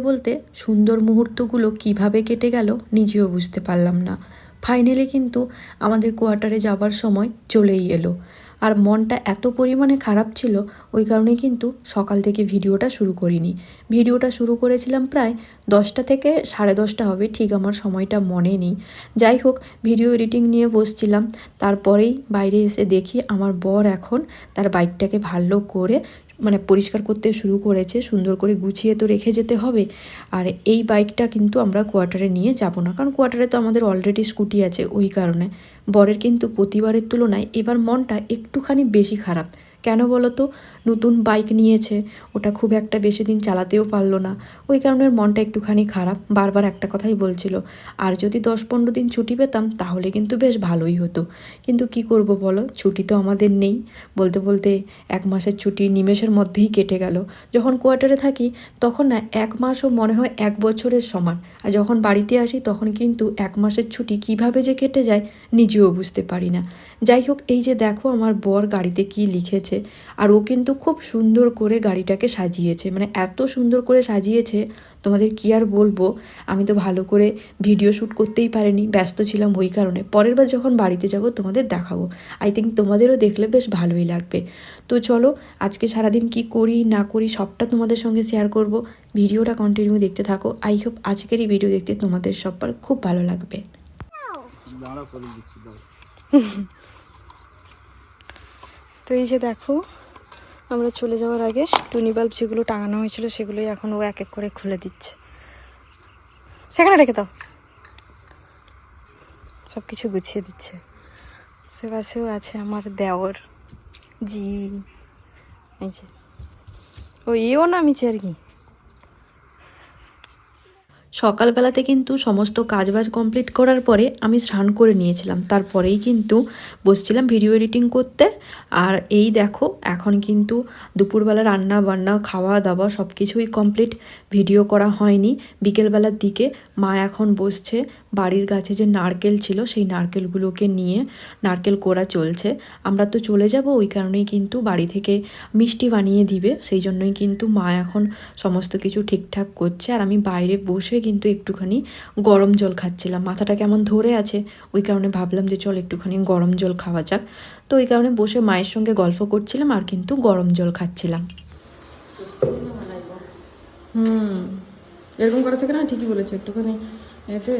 বলতে বলতে সুন্দর মুহূর্তগুলো কীভাবে কেটে গেল নিজেও বুঝতে পারলাম না। ফাইনালি কিন্তু আমাদের কোয়ার্টারে যাবার সময় চলেই এলো। আর মনটা এত পরিমাণে খারাপ ছিল, ওই কারণে কিন্তু সকাল থেকে ভিডিওটা শুরু করিনি। ভিডিওটা শুরু করেছিলাম প্রায় দশটা থেকে সাড়ে দশটা হবে, ঠিক আমার সময়টা মনে নেই। যাই হোক, ভিডিও এডিটিং নিয়ে বসছিলাম, তারপরেই বাইরে এসে দেখি আমার বর এখন তার বাইকটাকে ভালো করে মানে পরিষ্কার করতে শুরু করেছে, সুন্দর করে গুছিয়ে তো রেখে যেতে হবে। আর এই বাইকটা কিন্তু আমরা কোয়ার্টারে নিয়ে যাব না, কারণ কোয়ার্টারে তো আমাদের অলরেডি স্কুটি আছে ওই কারণে। বরের কিন্তু প্রতিবারের তুলনায় এবার মনটা একটুখানি বেশি খারাপ। কেন বলো তো? নতুন বাইক নিয়েছে। ওটা খুব একটা বেশি দিন চালাতেও পারল না। ওই কারণে মনটা একটুখানি খারাপ। বারবার একটা কথাই বলছিল। আর যদি দশ পনেরো দিন ছুটি পেতাম, তাহলে কিন্তু বেশ ভালোই হতো। কিন্তু কি করব বলো? ছুটি তো আমাদের নেই। বলতে বলতে এক মাসের ছুটি নিমেষের মধ্যেই কেটে গেল। যখন কোয়ার্টারে থাকি, তখন না এক মাসও মনে হয় এক বছরের সমান। আর যখন বাড়িতে আসি, তখন কিন্তু এক মাসের ছুটি কীভাবে যে কেটে যায়, নিজেও বুঝতে পারি না। যাই হোক, এই যে দেখো আমার বর গাড়িতে কি লিখেছে। আর ও কিন্তু খুব সুন্দর করে গাড়িটাকে সাজিয়েছে। মানে এত সুন্দর করে সাজিয়েছে তোমাদের কি আর বলব? আমি তো ভালো করে ভিডিও শ্যুট করতেই পারিনি ব্যস্ত ছিলাম ওই কারণে। পরের বার যখন বাড়িতে যাব তোমাদের দেখাবো। আই থিঙ্ক তোমাদেরও দেখলে বেশ ভালোই লাগবে। তো চলো আজকে সারাদিন কি করি না করি সবটা তোমাদের সঙ্গে শেয়ার করব। ভিডিওটা কন্টিনিউ দেখতে থাকো। আই হোপ আজকের এই ভিডিও দেখতে তোমাদের সবার খুব ভালো লাগবে দাঁড়াও করে দিচ্ছি দাও তো এই যে দেখো, আমরা চলে যাওয়ার আগে টুনি বাল্ব যেগুলো টাঙানো হয়েছিল সেগুলোই এখন ও এক এক করে খুলে দিচ্ছে। সেখানে রেখে দাও। সব কিছু গুছিয়ে দিচ্ছে। সে পাশেও আছে আমার দেওর। জি। এই যে। ও ইও নামিছে আর কি? সকালবেলাতে কিন্তু সমস্ত কাজবাজ কমপ্লিট করার পরে আমি স্নান করে নিয়েছিলাম। তারপরেই কিন্তু বসছিলাম ভিডিও এডিটিং করতে। আর এই দেখো, এখন কিন্তু দুপুরবেলা রান্না বান্না, খাওয়া দাওয়া সব কিছুই কমপ্লিট। ভিডিও করা হয়নি। বিকেলবেলার দিকে মা এখন বসছে বাড়ির গাছে যে নারকেল ছিল, সেই নারকেলগুলোকে নিয়ে নারকেল কোড়া চলছে। আমরা তো চলে যাব, ওই কারণেই কিন্তু বাড়ি থেকে মিষ্টি বানিয়ে দিবে, সেই জন্যই কিন্তু মা এখন সমস্ত কিছু ঠিকঠাক করছে। আর আমি বাইরে বসে কিন্তু একটুখানি গরম জল খাচ্ছিলাম। মাথাটা কেমন ধরে আছে? ওই কারণে ভাবলাম যে চল একটুখানি গরম জল খাওয়া যাক। তো ওই কারণে বসে মায়ের সঙ্গে গল্প করছিলাম আর কিন্তু গরম জল খাচ্ছিলাম। হুম, এরকম করা থেকে না? ঠিকই বলেছ, একটুখানি এতে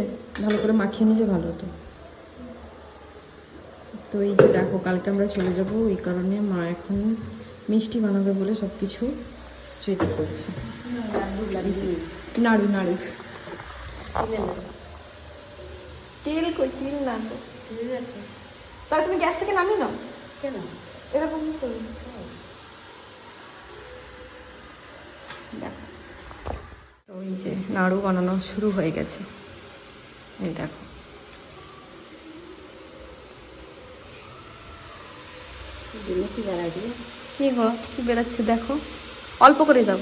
ভালো করে মাখিয়ে নিলে ভালো হতো। তো এই যে দেখো কালকে আমরা চলে যাব ওই কারণে মা এখন মিষ্টি বানাবে বলে সব কিছু রেডি করছে নাড়ু নাড়ু। তেল কই তেল না তাহলে তুমি গ্যাস থেকে নামিয়ে নাও। কেন? এরকম করো দেখো। তো এই যে নাড়ু বানানো শুরু হয়ে গেছে। এই দেখো। কি গো, কি বেরাচ্ছে দেখো। অল্প করে দাও।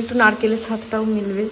একটু নারকেলের ছাদটাও মিলবে।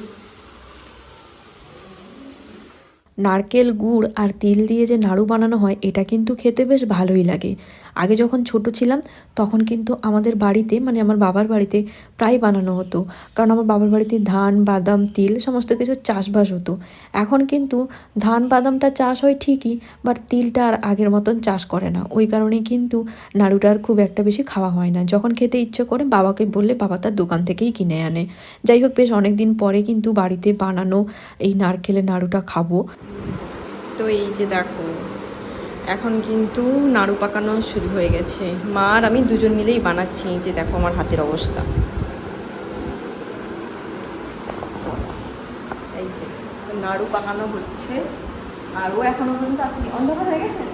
নারকেল, গুড় আর তিল দিয়ে যে নাড়ু বানানো হয়, এটা কিন্তু খেতে বেশ ভালোই লাগে। আগে যখন ছোট ছিলাম, তখন কিন্তু আমাদের বাড়িতে মানে আমার বাবার বাড়িতে প্রায় বানানো হতো। কারণ আমার বাবার বাড়িতে ধান, বাদাম, তিল সমস্ত কিছু চাষবাস হতো। এখন কিন্তু ধান, বাদামটা চাষ হয় ঠিকই বাট তিলটা আর আগের মতন চাষ করে না। ওই কারণে কিন্তু নাড়ুটা আর খুব একটা বেশি খাওয়া হয় না। যখন খেতে ইচ্ছে করে, বাবাকে বললে বাবা তার দোকান থেকেই কিনে আনে। যাই হোক, বেশ অনেক দিন পরে কিন্তু বাড়িতে বানানো এই নারকেলের নাড়ুটা খাব। তো এই যে দেখো এখন কিন্তু নাড়ু পাকানো শুরু হয়ে গেছে। মা আর আমি দুজন মিলেই বানাচ্ছি যে দেখো আমার হাতের অবস্থা। এই যে, নাড়ু পাকানো হচ্ছে। আর ও এখনও পর্যন্ত আসেনি। অন্ধকার হয়ে গেছে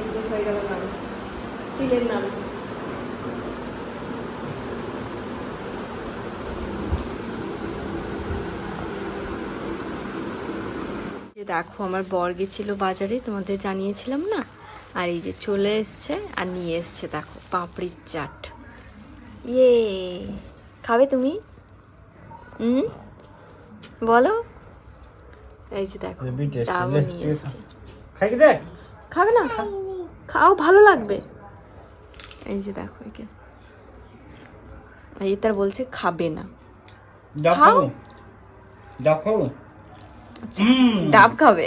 এই যে হয়ে গেল নাড়ু তিলের যে দেখো আমার বর গেছিল বাজারে তোমাদের জানিয়েছিলাম না? আর এই যে চলে এসছে আর নিয়ে এসছে দেখো পাপড়ির চাট। ইয়ে খাবে তুমি? হুম বলো। এই যে দেখো ডাবও নিয়ে এসছে। দেখ খাবে না? খাও ভালো লাগবে। এই যে দেখো একে। এই তার বলছে খাবে না। ডাব। খাব? ডাব খাব? ডাব খাবে।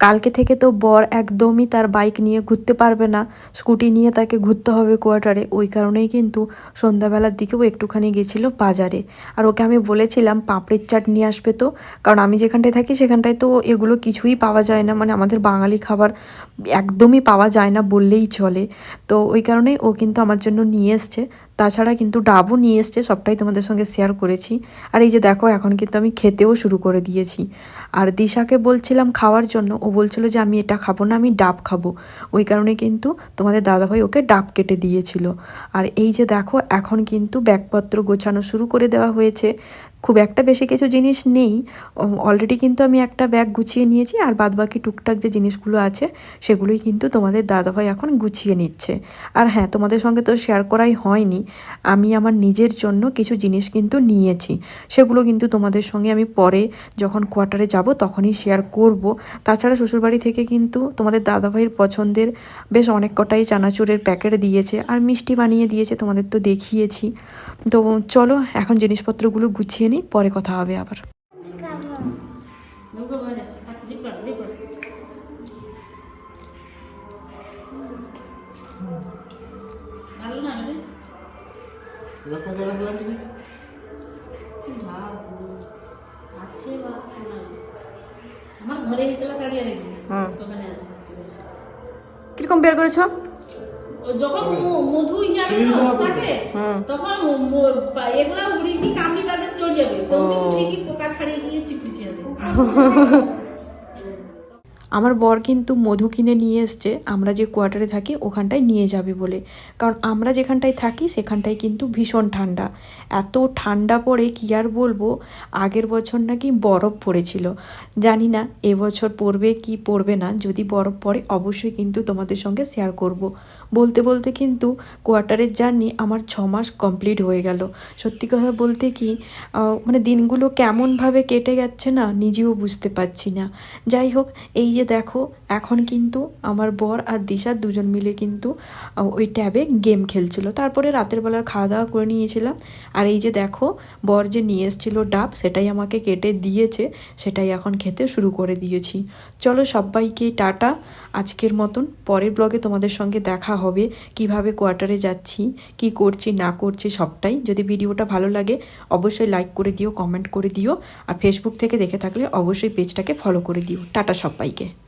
কালকে থেকে তো বর একদমই তার বাইক নিয়ে ঘুরতে পারবে না। স্কুটি নিয়ে তাকে ঘুরতে হবে কোয়ার্টারে। ওই কারণেই কিন্তু সন্ধ্যাবেলার দিকেও একটুখানি গেছিল বাজারে। আর ওকে আমি বলেছিলাম, পাঁপড়ের চাট নিয়ে আসবে তো। কারণ আমি যেখানটায় থাকি, সেখানটায় তো এগুলো কিছুই পাওয়া যায় না। মানে আমাদের বাঙালি খাবার একদমই পাওয়া যায় না বললেই চলে। তো ওই কারণেই ও কিন্তু আমার জন্য নিয়ে এসছে। তাছাড়া কিন্তু ডাবও নিয়ে এসছে, সবটাই তোমাদের সঙ্গে শেয়ার করেছি। আর এই যে দেখো, এখন কিন্তু আমি খেতেও শুরু করে দিয়েছি। আর দিশাকে বলছিলাম খাওয়ার জন্য, ও বলছিল যে আমি এটা খাব না, আমি ডাব খাব। ওই কারণে কিন্তু তোমাদের দাদাভাই ওকে ডাব কেটে দিয়েছিল। আর এই যে দেখো, এখন কিন্তু ব্যাগপত্র গোছানো শুরু করে দেওয়া হয়েছে। খুব একটা বেশি কিছু জিনিস নেই। অলরেডি কিন্তু আমি একটা ব্যাগ গুছিয়ে নিয়েছি আর বাদবাকি টুকটাক যে জিনিসগুলো আছে, সেগুলোই কিন্তু তোমাদের দাদাভাই এখন গুছিয়ে নিচ্ছে। আর হ্যাঁ তোমাদের সঙ্গে তো শেয়ার করাই হয়নি। আমি আমার নিজের জন্য কিছু জিনিস কিন্তু নিয়েছি। সেগুলো কিন্তু তোমাদের সঙ্গে আমি পরে যখন কোয়ার্টারে যাব তখনই শেয়ার করব। তাছাড়া শ্বশুরবাড়ি থেকে কিন্তু তোমাদের দাদাভাইয়ের পছন্দের বেশ অনেক কটাই চানাচুরের প্যাকেট দিয়েছে আর মিষ্টি বানিয়ে দিয়েছে তোমাদের তো দেখিয়েছি। তো চলো, এখন জিনিসপত্রগুলো গুছিয়ে নিই পরে কথা হবে আবার। কীরকম বের করেছ? যখন মধু যাবে চিনি তো দেওয়া তখন এগুলা উড়ি কি কামড়ি পাবে চড়ে যাবে। তখন ঠিকই পোকা ছাড়িয়ে গিয়ে চিপড়ি চিয়াতে আমার বর কিন্তু মধু কিনে নিয়ে এসছে, আমরা যে কোয়ার্টারে থাকি ওখানটায় নিয়ে যাবে বলে। কারণ আমরা যেখানটায় থাকি সেখানটায় কিন্তু ভীষণ ঠান্ডা। এত ঠান্ডা পড়ে কি আর বলব? আগের বছর নাকি বরফ পড়েছিল। জানি না এবছর পড়বে কি পড়বে না, যদি বরফ পড়ে অবশ্যই কিন্তু তোমাদের সঙ্গে শেয়ার করব। বলতে বলতে কিন্তু কোয়ার্টারের জার্নি আমার ছ মাস কমপ্লিট হয়ে গেল। সত্যি কথা বলতে কি মানে দিনগুলো কেমনভাবে কেটে যাচ্ছে না, নিজেও বুঝতে পারছি না। যাই হোক, এই যে দেখো, এখন কিন্তু আমার বর আর দিশা দুজন মিলে কিন্তু ওই ট্যাবে গেম খেলছিল। তারপরে রাতের বেলার খাওয়া দাওয়া করে নিয়েছিলাম। আর এই যে দেখো, বর যে নিয়ে এসেছিল ডাব, সেটাই আমাকে কেটে দিয়েছে, সেটাই এখন খেতে শুরু করে দিয়েছি। চলো সবাইকে টাটা। আজকের মতন পরের ব্লগে তোমাদের সঙ্গে দেখা হবে, কীভাবে কোয়ার্টারে যাচ্ছি, কি করছি, না করছি, সবটাই। যদি ভিডিওটা ভালো লাগে, অবশ্যই লাইক করে দিও কমেন্ট করে দিও। আর ফেসবুক থেকে দেখে থাকলে অবশ্যই পেজটাকে ফলো করে দিও। টাটা সবাইকে।